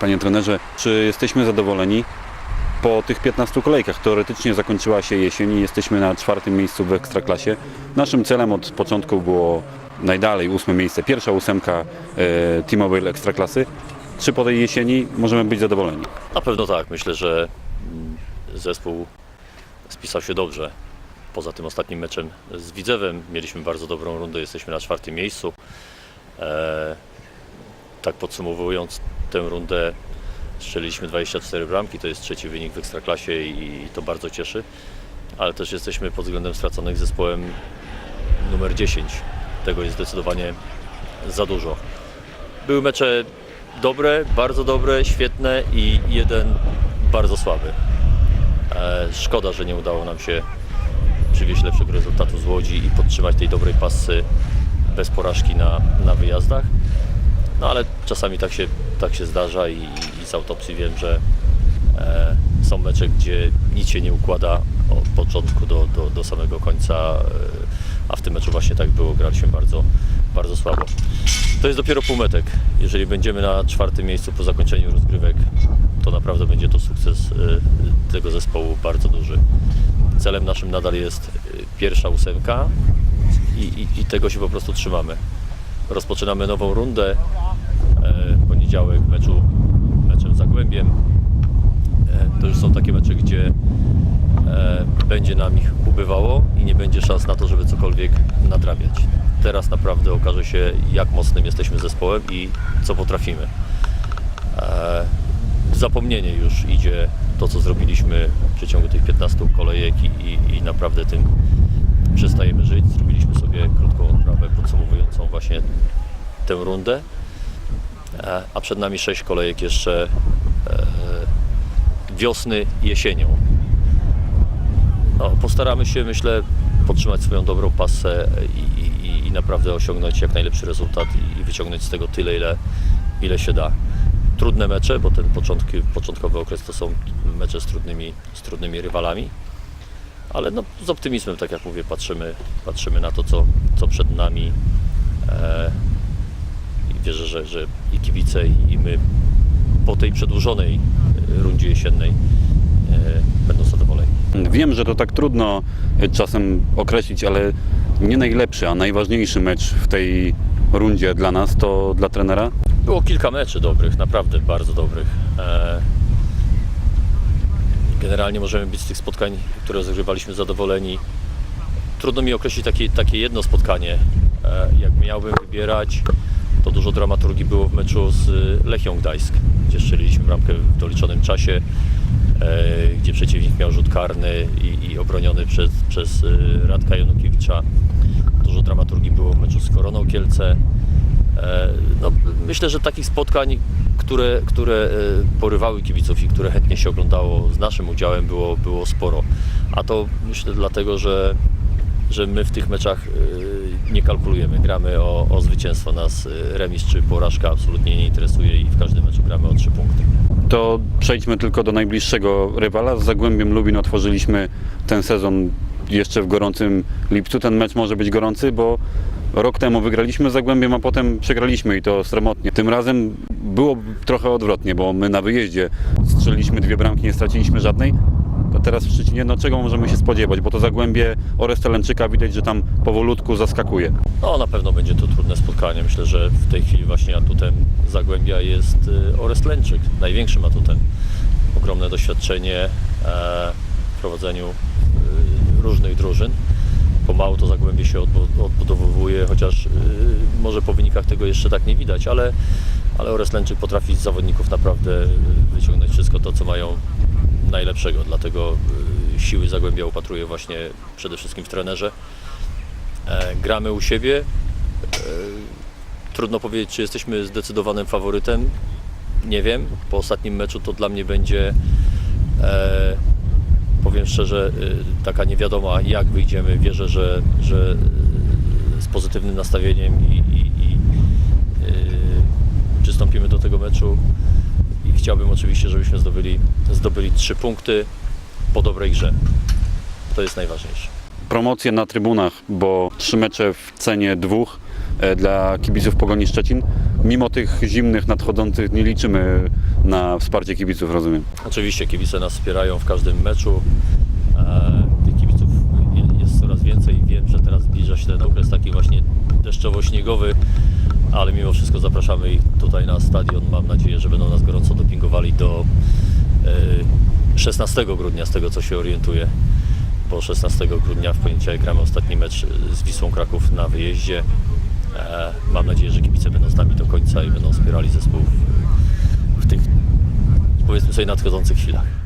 Panie trenerze, czy jesteśmy zadowoleni? Po tych 15 kolejkach teoretycznie zakończyła się jesień i jesteśmy na czwartym miejscu w Ekstraklasie. Naszym celem od początku było najdalej ósme miejsce, pierwsza ósemka e, T-Mobile Ekstraklasy. Czy po tej jesieni możemy być zadowoleni? Na pewno tak. Myślę, że mm, zespół spisał się dobrze. Poza tym ostatnim meczem z Widzewem mieliśmy bardzo dobrą rundę, jesteśmy na czwartym miejscu. E, tak podsumowując tę rundę, strzeliliśmy 24 bramki, to jest trzeci wynik w Ekstraklasie i to bardzo cieszy. Ale też jesteśmy pod względem straconych zespołem numer 10. Tego jest zdecydowanie za dużo. Były mecze dobre, bardzo dobre, świetne i jeden bardzo słaby. E, Szkoda, że nie udało nam się przywieźć lepszego rezultatu z Łodzi i podtrzymać tej dobrej pasy bez porażki na, na wyjazdach. No ale czasami tak się, tak się zdarza i, i z autopsji wiem, że e, są mecze, gdzie nic się nie układa od początku do, do, do samego końca, e, a w tym meczu właśnie tak było, graliśmy bardzo, bardzo słabo. To jest dopiero półmetek. Jeżeli będziemy na czwartym miejscu po zakończeniu rozgrywek, to naprawdę będzie to sukces e, tego zespołu bardzo duży. Celem naszym nadal jest e, pierwsza ósemka i, i, i tego się po prostu trzymamy. Rozpoczynamy nową rundę. E, poniedziałek meczu, meczem Zagłębiem. E, to już są takie mecze, gdzie e, będzie nam ich ubywało i nie będzie szans na to, żeby cokolwiek nadrabiać. Teraz naprawdę okaże się, jak mocnym jesteśmy zespołem i co potrafimy. W zapomnienie już idzie to, co zrobiliśmy w przeciągu tych 15 kolejek i, i, i naprawdę tym przestajemy żyć. Zrobiliśmy sobie krótką odprawę podsumowującą właśnie tę rundę, E, a przed nami 6 kolejek jeszcze e, wiosny, jesienią. No, postaramy się, myślę, podtrzymać swoją dobrą pasę i, i, i naprawdę osiągnąć jak najlepszy rezultat i, i wyciągnąć z tego tyle, ile, ile się da. Trudne mecze, bo ten początki, początkowy okres to są mecze z trudnymi, z trudnymi rywalami, ale no, z optymizmem, tak jak mówię, patrzymy, patrzymy na to, co, co przed nami. E, i wierzę, że, że i kibice, i my po tej przedłużonej rundzie jesiennej e, będą zadowoleni. Wiem, że to tak trudno czasem określić, ale nie najlepszy, a najważniejszy mecz w tej rundzie dla nas to dla trenera. Było kilka meczy dobrych, naprawdę bardzo dobrych. E, Generalnie możemy być z tych spotkań, które rozegrywaliśmy, zadowoleni. Trudno mi określić takie, takie jedno spotkanie. E, Jak miałbym wybierać, to dużo dramaturgii było w meczu z Lechią Gdańsk, gdzie strzeliliśmy bramkę w doliczonym czasie, e, gdzie przeciwnik miał rzut karny i, i obroniony przez, przez e, Radka Janukiewicza. Dużo dramaturgii było w meczu z Koroną Kielce. E, No, myślę, że takich spotkań, które, które e, porywały kibiców i które chętnie się oglądało z naszym udziałem było, było sporo. A to myślę dlatego, że, że my w tych meczach e, nie kalkulujemy. Gramy o, o zwycięstwo. Nas remis czy porażka absolutnie nie interesuje i w każdym meczu gramy o trzy punkty. To przejdźmy tylko do najbliższego rywala. Z Zagłębiem Lubin otworzyliśmy ten sezon jeszcze w gorącym lipcu. Ten mecz może być gorący, bo rok temu wygraliśmy Zagłębiem, a potem przegraliśmy i to sromotnie. Tym razem było trochę odwrotnie, bo my na wyjeździe strzeliliśmy dwie bramki, nie straciliśmy żadnej. To teraz w Szczecinie, no czego możemy się spodziewać, bo to Zagłębie Oresta Lęczyka widać, że tam powolutku zaskakuje. No na pewno będzie to trudne spotkanie. Myślę, że w tej chwili właśnie atutem Zagłębia jest y, Orest Lęczyk, największym atutem. Ogromne doświadczenie e, w prowadzeniu y, różnych drużyn. Pomału to Zagłębie się odbu- odbudowuje, chociaż y, może po wynikach tego jeszcze tak nie widać, ale, ale Orest Lęczyk potrafi z zawodników naprawdę y, wyciągnąć wszystko to, co mają najlepszego. Dlatego y, siły Zagłębia upatruję właśnie przede wszystkim w trenerze. E, gramy u siebie. E, trudno powiedzieć, czy jesteśmy zdecydowanym faworytem. Nie wiem. Po ostatnim meczu to dla mnie będzie, e, powiem szczerze, e, taka niewiadoma, jak wyjdziemy. Wierzę, że, że e, z pozytywnym nastawieniem i, i, i e, przystąpimy do tego meczu. I chciałbym oczywiście, żebyśmy zdobyli, zdobyli trzy punkty po dobrej grze. To jest najważniejsze. promocję na trybunach, bo trzy mecze w cenie dwóch e, dla kibiców Pogoni Szczecin. Mimo tych zimnych nadchodzących nie liczymy na wsparcie kibiców, rozumiem. Oczywiście kibice nas wspierają w każdym meczu. E, tych kibiców je- jest coraz więcej. Wiem, że teraz zbliża się ten okres taki właśnie deszczowo-śniegowy, ale mimo wszystko zapraszamy ich tutaj na stadion. Mam nadzieję, że będą nas gorąco dopingowali do e, 16 grudnia, z tego co się orientuję. Bo 16 grudnia w poniedziałek gramy ostatni mecz z Wisłą Kraków na wyjeździe. E, mam nadzieję, że kibice będą z nami do końca i będą wspierali zespół w tych powiedzmy sobie nadchodzących chwilach.